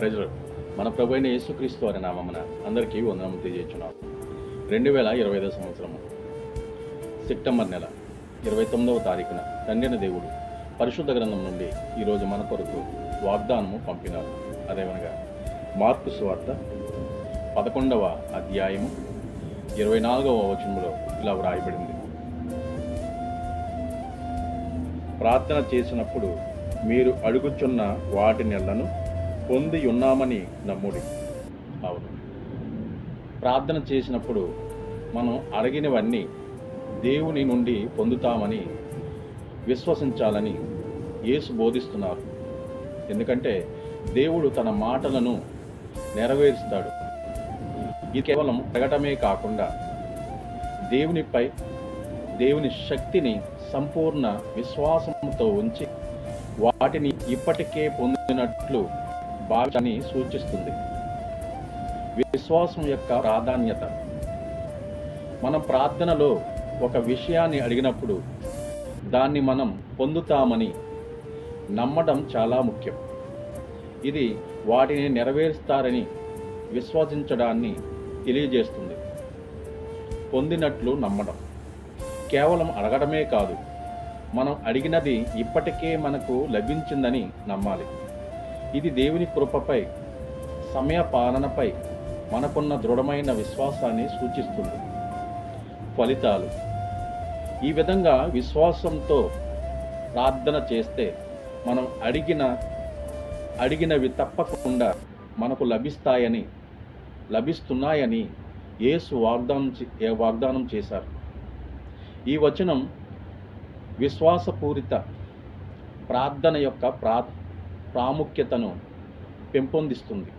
ప్రజలు మన ప్రభు అయిన యేసుక్రీస్తు వారి నామమున అందరికీ వందనము తెలియజేస్తున్నాం. రెండు వేల ఇరవై ఐదో సంవత్సరము సెప్టెంబర్ నెల ఇరవై తొమ్మిదవ తారీఖున తండ్రిన దేవుడు పరిశుద్ధ గ్రంథం నుండి ఈరోజు మన కొరకు వాగ్దానము పంపినారు. అదేమనగా మార్పు స్వార్త పదకొండవ అధ్యాయము ఇరవై నాలుగవ వచనంలో ఇలా వ్రాయబడింది. ప్రార్థన చేసినప్పుడు మీరు అడుగుచున్న వాటి నెలను పొంది ఉన్నామని నమ్ముడి. అవును. ప్రార్థన చేసినప్పుడు మనం అడిగినవన్నీ దేవుని నుండి పొందుతామని విశ్వసించాలని యేసు బోధిస్తున్నారు. ఎందుకంటే దేవుడు తన మాటలను నెరవేరుస్తాడు. ఇది కేవలం అడగటమే కాకుండా దేవునిపై దేవుని శక్తిని సంపూర్ణ విశ్వాసంతో ఉంచి వాటిని ఇప్పటికే పొందినట్లు భావించని సూచిస్తుంది. విశ్వాసం యొక్క ప్రాధాన్యత. మనం ప్రార్థనలో ఒక విషయాన్ని అడిగినప్పుడు దాన్ని మనం పొందుతామని నమ్మడం చాలా ముఖ్యం. ఇది వాటిని నెరవేరుస్తారని విశ్వసించడాన్ని తెలియజేస్తుంది. పొందినట్లు నమ్మడం. కేవలం అడగడమే కాదు మనం అడిగినది ఇప్పటికే మనకు లభించిందని నమ్మాలి. ఇది దేవుని కృపపై సమయ పాలనపై మనకున్న దృఢమైన విశ్వాసాన్ని సూచిస్తుంది. ఫలితాలు. ఈ విధంగా విశ్వాసంతో ప్రార్థన చేస్తే మనం అడిగిన అడిగినవి తప్పకుండా మనకు లభిస్తాయని లభిస్తున్నాయని యేసు వాగ్దానం చే- వాగ్దానం చేశారు. ఈ వచనం విశ్వాసపూరిత ప్రార్థన యొక్క ప్రా ప్రాముఖ్యతను పెంపొందిస్తుంది.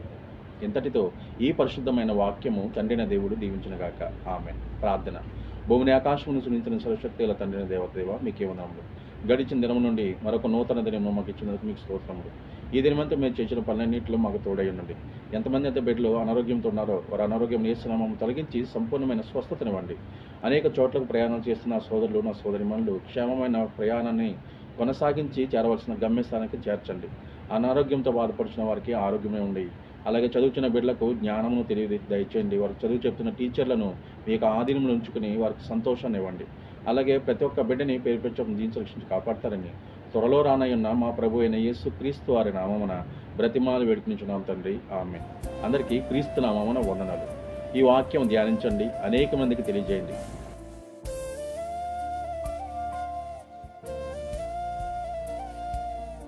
ఇంతటితో ఈ పరిశుద్ధమైన వాక్యము తండ్రిన దేవుడు దీవించినగాక ఆమె ప్రార్థన. భూమిని ఆకాశమును సునించిన సరశక్తుల తండ్రిన దేవదేవ మీకే ఉన్నాము గడిచిన దినం నుండి మరొక నూతన దినం మాకు ఇచ్చినందుకు మీకు స్తోత్రములు. ఈ దినమంతా మీరు చేసిన పనులన్నింటిలో మాకు తోడై ఉండండి. ఎంతమంది అయితే బిడ్డలు అనారోగ్యంతో ఉన్నారో వారు అనారోగ్యం నేస్తున్నామం తొలగించి సంపూర్ణమైన స్వస్థతనివ్వండి. అనేక చోట్లకు ప్రయాణం చేస్తున్న సోదరులు నా సోదరిమణులు క్షేమమైన ప్రయాణాన్ని కొనసాగించి చేరవలసిన గమ్యస్థానానికి చేర్చండి. అనారోగ్యంతో బాధపడుతున్న వారికి ఆరోగ్యమే ఉండి అలాగే చదువుతున్న బిడ్డలకు జ్ఞానమును తెలియ దయచేయండి. వారు చదువు చెప్తున్న టీచర్లను మీకు ఆధీనంలో ఉంచుకుని వారికి సంతోషాన్ని ఇవ్వండి. అలాగే ప్రతి ఒక్క బిడ్డని పేరు పెంచడం దీని రక్షించి కాపాడతారని త్వరలో రానయ్యున్న మా ప్రభు అయిన యేసు క్రీస్తు వారి నామమున బ్రతిమాలు వేడుకునిచున్నాం తండ్రి. ఆమె అందరికీ క్రీస్తు నామమున వందనాలు. ఈ వాక్యం ధ్యానించండి. అనేక మందికి తెలియజేయండి.